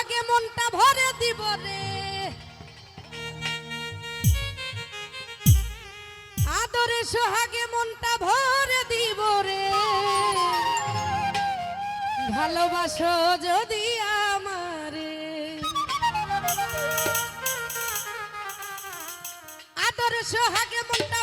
সোহাগে মনটা ভরে দিব রে। আদরে সোহাগে মনটা ভরে দিব রে। ভালোবাসো যদি আমারে। আদরে সোহাগে মনটা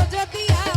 Oh, don't be out.